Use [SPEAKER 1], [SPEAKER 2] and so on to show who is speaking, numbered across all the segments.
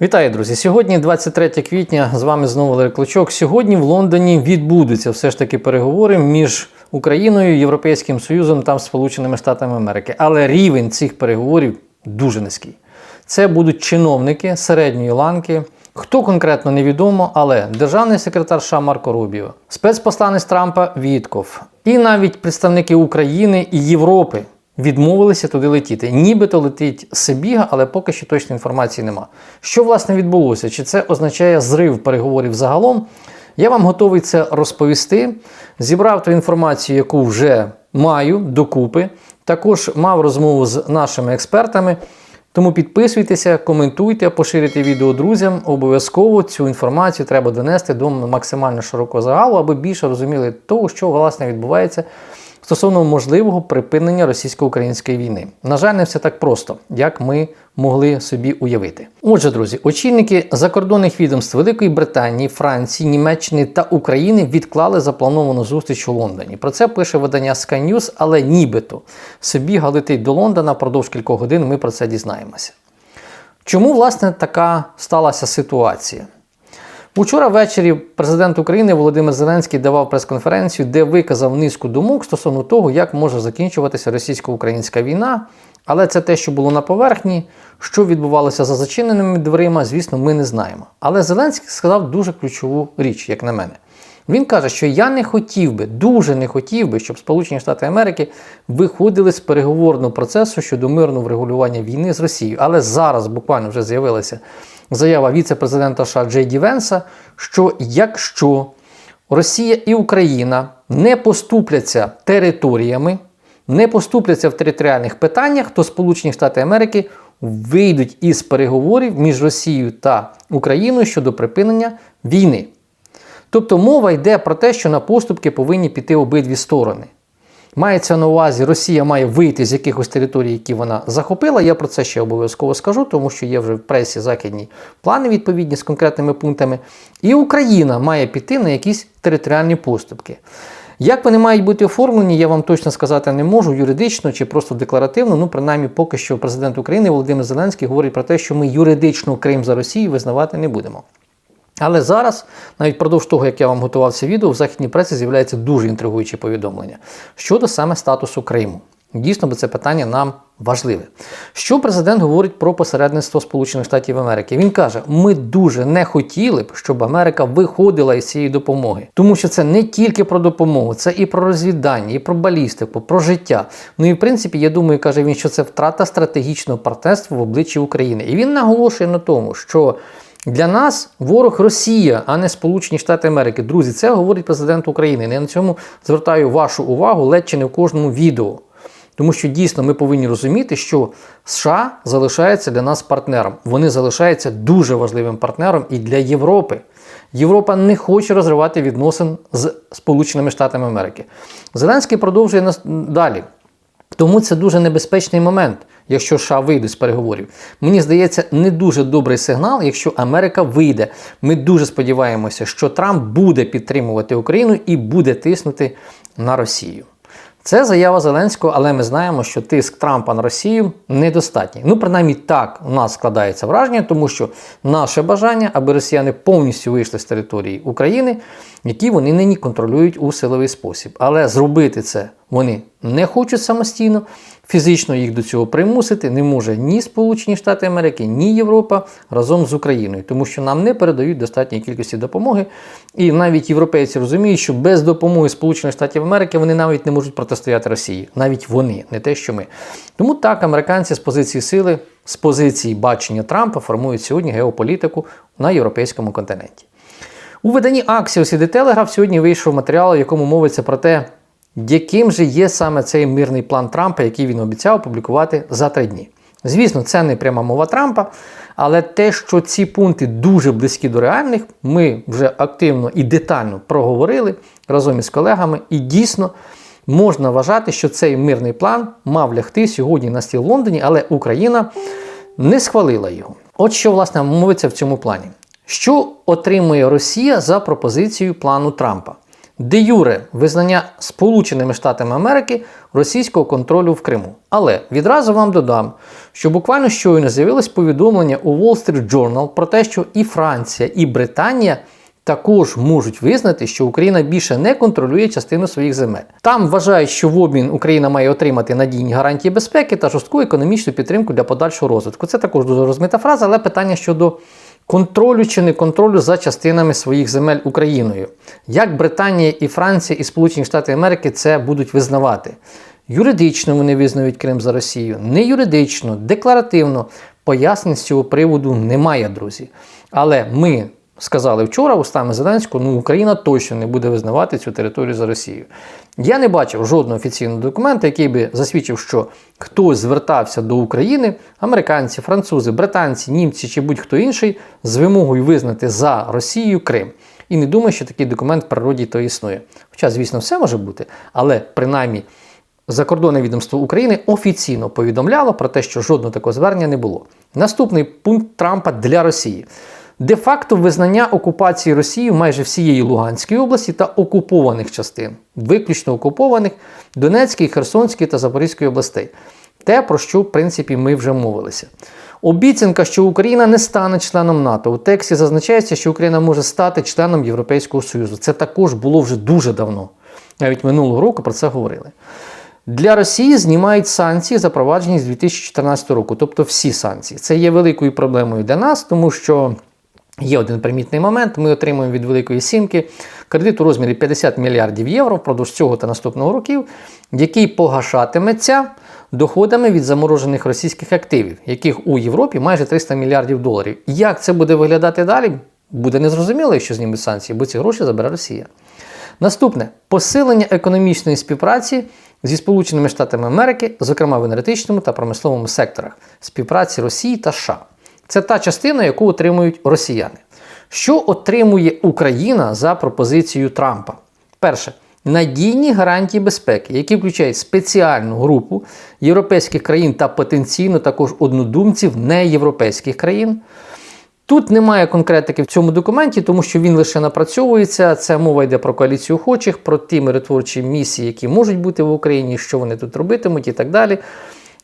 [SPEAKER 1] Вітаю, друзі! Сьогодні 23 квітня. З вами знову Валерій Клочок. Сьогодні в Лондоні відбудуться все ж таки переговори між Україною, Європейським Союзом та Сполученими Штатами Америки. Але рівень цих переговорів дуже низький. Це будуть чиновники середньої ланки. Хто конкретно невідомо, але державний секретар США Марко Рубіо, спецпосланець Трампа Вітков, і навіть представники України і Європи відмовилися туди летіти. Нібито летить Сибіга, але поки що точної інформації нема. Що власне відбулося? Чи це означає зрив переговорів загалом? Я вам готовий це розповісти. Зібрав ту інформацію, яку вже маю докупи. Також мав розмову з нашими експертами. Тому підписуйтеся, коментуйте, поширюйте відео друзям. Обов'язково цю інформацію треба донести до максимально широкого загалу, аби більше розуміли того, що власне відбувається стосовно можливого припинення російсько-української війни. На жаль, не все так просто, як ми могли собі уявити. Отже, друзі, очільники закордонних відомств Великої Британії, Франції, Німеччини та України відклали заплановану зустріч у Лондоні. Про це пише видання Sky News, але нібито Собіга летить до Лондона впродовж кількох годин. Ми про це дізнаємося. Чому власне така сталася ситуація? Учора ввечері президент України Володимир Зеленський давав прес-конференцію, де виказав низку думок стосовно того, як може закінчуватися російсько-українська війна. Але це те, що було на поверхні, що відбувалося за зачиненими дверима, звісно, ми не знаємо. Але Зеленський сказав дуже ключову річ, як на мене. Він каже, що я не хотів би, дуже не хотів би, щоб Сполучені Штати Америки виходили з переговорного процесу щодо мирного врегулювання війни з Росією. Але зараз буквально вже з'явилася заява віце-президента США Джей Венса, що якщо Росія і Україна не поступляться територіями, не поступляться в територіальних питаннях, то Сполучені Штати Америки вийдуть із переговорів між Росією та Україною щодо припинення війни. Тобто мова йде про те, що на поступки повинні піти обидві сторони. Мається на увазі, Росія має вийти з якихось територій, які вона захопила. Я про це ще обов'язково скажу, тому що є вже в пресі західні плани відповідні з конкретними пунктами. І Україна має піти на якісь територіальні поступки. Як вони мають бути оформлені, я вам точно сказати не можу, юридично чи просто декларативно. Ну, принаймні, поки що президент України Володимир Зеленський говорить про те, що ми юридично Крим за Росію визнавати не будемо. Але зараз, навіть впродовж того, як я вам готував це відео, в західній пресі з'являється дуже інтригуюче повідомлення щодо саме статусу Криму. Дійсно, бо це питання нам важливе. Що президент говорить про посередництво Сполучених Штатів Америки? Він каже: ми дуже не хотіли б, щоб Америка виходила із цієї допомоги, тому що це не тільки про допомогу, це і про розвідання, і про балістику, про життя. Ну і в принципі, я думаю, каже він, що це втрата стратегічного партнерства в обличчі України. І він наголошує на тому, що. Для нас ворог Росія, а не Сполучені Штати Америки. Друзі, це говорить президент України. Я на цьому звертаю вашу увагу ледь чи не в кожному відео. Тому що дійсно ми повинні розуміти, що США залишається для нас партнером. Вони залишаються дуже важливим партнером і для Європи. Європа не хоче розривати відносин з Сполученими Штатами Америки. Зеленський продовжує нас далі. Тому це дуже небезпечний момент, якщо США вийде з переговорів. Мені здається, не дуже добрий сигнал, якщо Америка вийде. Ми дуже сподіваємося, що Трамп буде підтримувати Україну і буде тиснути на Росію. Це заява Зеленського, але ми знаємо, що тиск Трампа на Росію недостатній. Ну, принаймні, так у нас складається враження, тому що наше бажання, аби росіяни повністю вийшли з території України, які вони нині контролюють у силовий спосіб. Але зробити це вони не хочуть самостійно, фізично їх до цього примусити не може ні Сполучені Штати Америки, ні Європа разом з Україною, тому що нам не передають достатньої кількості допомоги. І навіть європейці розуміють, що без допомоги Сполучених Штатів Америки вони навіть не можуть протистояти Росії, навіть вони, не те, що ми. Тому так, американці з позиції сили, з позиції бачення Трампа формують сьогодні геополітику на європейському континенті. У виданні Axios і The Telegraph сьогодні вийшов матеріал, в якому мовиться про те, яким же є саме цей мирний план Трампа, який він обіцяв опублікувати за три дні. Звісно, це не пряма мова Трампа, але те, що ці пункти дуже близькі до реальних, ми вже активно і детально проговорили разом із колегами, і дійсно можна вважати, що цей мирний план мав лягти сьогодні на стіл в Лондоні, але Україна не схвалила його. От що, власне, мовиться в цьому плані. Що отримує Росія за пропозицією плану Трампа? Де юре визнання Сполученими Штатами Америки російського контролю в Криму. Але відразу вам додам, що буквально щойно з'явилось повідомлення у Wall Street Journal про те, що і Франція, і Британія також можуть визнати, що Україна більше не контролює частину своїх земель. Там вважають, що в обмін Україна має отримати надійні гарантії безпеки та жорстку економічну підтримку для подальшого розвитку. Це також дуже розмита фраза, але питання щодо контролю чи не контролю за частинами своїх земель Україною. Як Британія і Франція і Сполучені Штати Америки це будуть визнавати? Юридично вони визнають Крим за Росію, не юридично, декларативно. Пояснень з цього приводу немає, друзі. Але ми сказали вчора устами Зеленського, ну Україна точно не буде визнавати цю територію за Росію. Я не бачив жодного офіційного документа, який би засвідчив, що хтось звертався до України, американці, французи, британці, німці чи будь-хто інший, з вимогою визнати за Росією Крим. І не думаю, що такий документ в природі то існує. Хоча, звісно, все може бути, але принаймні. Закордонне відомство України офіційно повідомляло про те, що жодного такого звернення не було. Наступний пункт Трампа для Росії. Де-факто визнання окупації Росії майже всієї Луганської області та окупованих частин, виключно окупованих Донецької, Херсонської та Запорізької областей. Те, про що, в принципі, ми вже мовилися. Обіцянка, що Україна не стане членом НАТО. У тексті зазначається, що Україна може стати членом Європейського Союзу. Це також було вже дуже давно. Навіть минулого року про це говорили. Для Росії знімають санкції, запроваджені з 2014 року, тобто всі санкції. Це є великою проблемою для нас, тому що є один примітний момент. Ми отримуємо від Великої Сімки кредит у розмірі 50 мільярдів євро впродовж цього та наступного років, який погашатиметься доходами від заморожених російських активів, яких у Європі майже 300 мільярдів доларів. Як це буде виглядати далі? Буде незрозуміло, якщо знімуть санкції, бо ці гроші забере Росія. Наступне посилення економічної співпраці зі Сполученими Штатами Америки, зокрема в енергетичному та промисловому секторах, співпраці Росії та США. Це та частина, яку отримують росіяни. Що отримує Україна за пропозицією Трампа? Перше, надійні гарантії безпеки, які включають спеціальну групу європейських країн та потенційно також однодумців неєвропейських країн. Тут немає конкретики в цьому документі, тому що він лише напрацьовується. Це мова йде про коаліцію охочих, про ті миротворчі місії, які можуть бути в Україні, що вони тут робитимуть і так далі.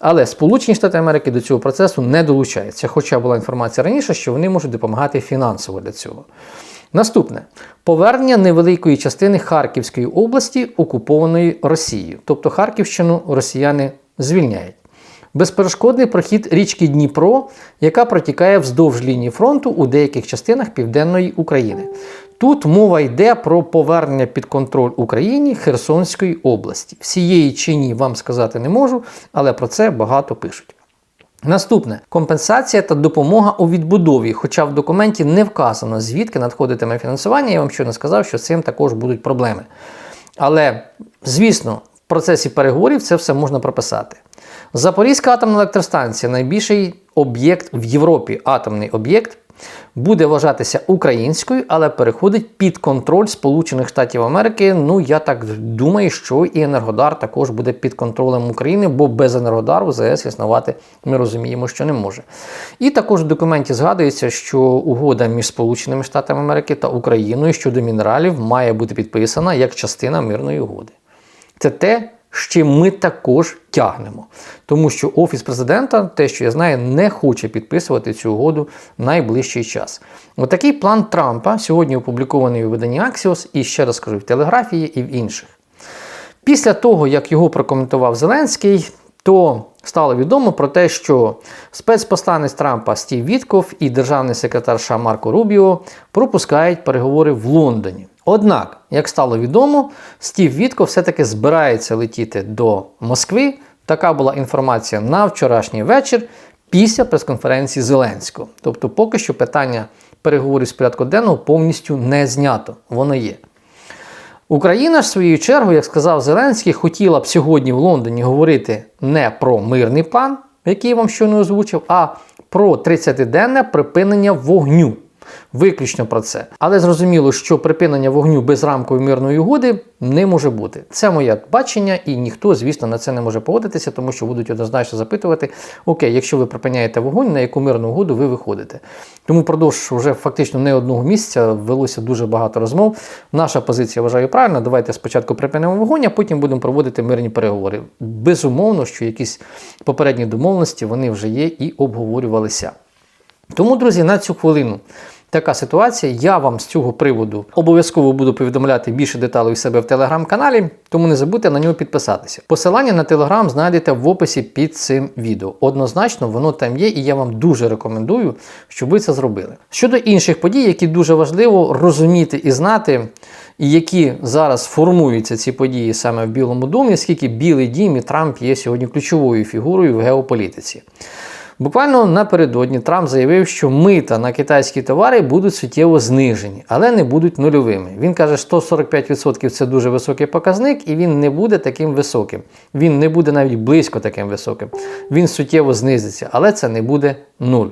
[SPEAKER 1] Але Сполучені Штати Америки до цього процесу не долучаються. Хоча була інформація раніше, що вони можуть допомагати фінансово для цього. Наступне повернення невеликої частини Харківської області, окупованої Росією. Тобто Харківщину росіяни звільняють. Безперешкодний прохід річки Дніпро, яка протікає вздовж лінії фронту у деяких частинах Південної України. Тут мова йде про повернення під контроль Україні Херсонської області. Всієї чи ні вам сказати не можу, але про це багато пишуть. Наступне компенсація та допомога у відбудові. Хоча в документі не вказано, звідки надходитиме фінансування, я вам щойно сказав, що з цим також будуть проблеми. Але, звісно, в процесі переговорів це все можна прописати. Запорізька атомна електростанція найбільший об'єкт в Європі, атомний об'єкт, буде вважатися українською, але переходить під контроль Сполучених Штатів Америки. Ну, я так думаю, що і Енергодар також буде під контролем України, бо без Енергодару ЗС існувати ми розуміємо, що не може. І також в документі згадується, що угода між Сполученими Штатами Америки та Україною щодо мінералів має бути підписана як частина мирної угоди. Це те, з чим ми також тягнемо. Тому що Офіс президента, те, що я знаю, не хоче підписувати цю угоду в найближчий час. Отакий план Трампа сьогодні опублікований у виданні Axios і ще раз кажу, в телеграфії і в інших. Після того, як його прокоментував Зеленський, то стало відомо про те, що спецпосланець Трампа Стів Вітков і державний секретар США Марко Рубіо пропускають переговори в Лондоні. Однак, як стало відомо, Стів Вітко все-таки збирається летіти до Москви. Така була інформація на вчорашній вечір після прес-конференції Зеленського. Тобто, поки що питання переговорів з порядку денного повністю не знято. Воно є. Україна ж в свою чергу, як сказав Зеленський, хотіла б сьогодні в Лондоні говорити не про мирний план, який я вам щойно озвучив, а про 30-денне припинення вогню. Виключно про це. Але зрозуміло, що припинення вогню без рамкової мирної угоди не може бути. Це моє бачення, і ніхто, звісно, на це не може погодитися, тому що будуть однозначно запитувати: окей, якщо ви припиняєте вогонь, на яку мирну угоду ви виходите? Тому впродовж вже фактично не одного місяця велося дуже багато розмов. Наша позиція вважаю правильно. Давайте спочатку припинимо вогонь, а потім будемо проводити мирні переговори. Безумовно, що якісь попередні домовленості вони вже є і обговорювалися. Тому, друзі, на цю хвилину така ситуація. Я вам з цього приводу обов'язково буду повідомляти більше деталей у себе в телеграм-каналі, тому не забудьте на нього підписатися. Посилання на телеграм знайдете в описі під цим відео. Однозначно, воно там є, і я вам дуже рекомендую, щоб ви це зробили. Щодо інших подій, які дуже важливо розуміти і знати, і які зараз формуються ці події саме в Білому домі, оскільки Білий дім і Трамп є сьогодні ключовою фігурою в геополітиці. Буквально напередодні Трамп заявив, що мита на китайські товари будуть суттєво знижені, але не будуть нульовими. Він каже, 145% це дуже високий показник, і він не буде таким високим. Він не буде навіть близько таким високим. Він суттєво знизиться, але це не буде нуль.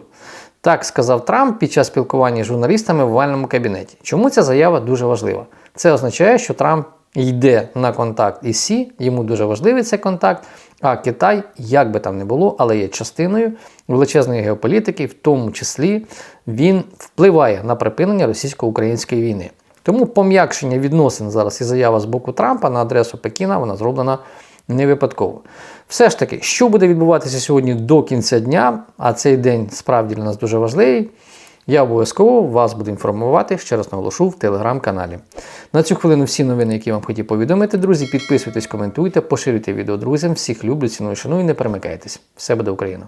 [SPEAKER 1] Так сказав Трамп під час спілкування з журналістами в овальному кабінеті. Чому ця заява дуже важлива? Це означає, що Трамп йде на контакт із Сі, йому дуже важливий цей контакт. А Китай, як би там не було, але є частиною величезної геополітики, в тому числі він впливає на припинення російсько-української війни. Тому пом'якшення відносин зараз і заява з боку Трампа на адресу Пекіна вона зроблена не випадково. Все ж таки, що буде відбуватися сьогодні до кінця дня, а цей день справді для нас дуже важливий. Я обов'язково вас буду інформувати, ще раз наголошу в телеграм-каналі. На цю хвилину всі новини, які вам хотів повідомити, друзі. Підписуйтесь, коментуйте, поширюйте відео друзям. Всіх люблю, ціную, шаную, і не перемикайтесь. Все буде Україна!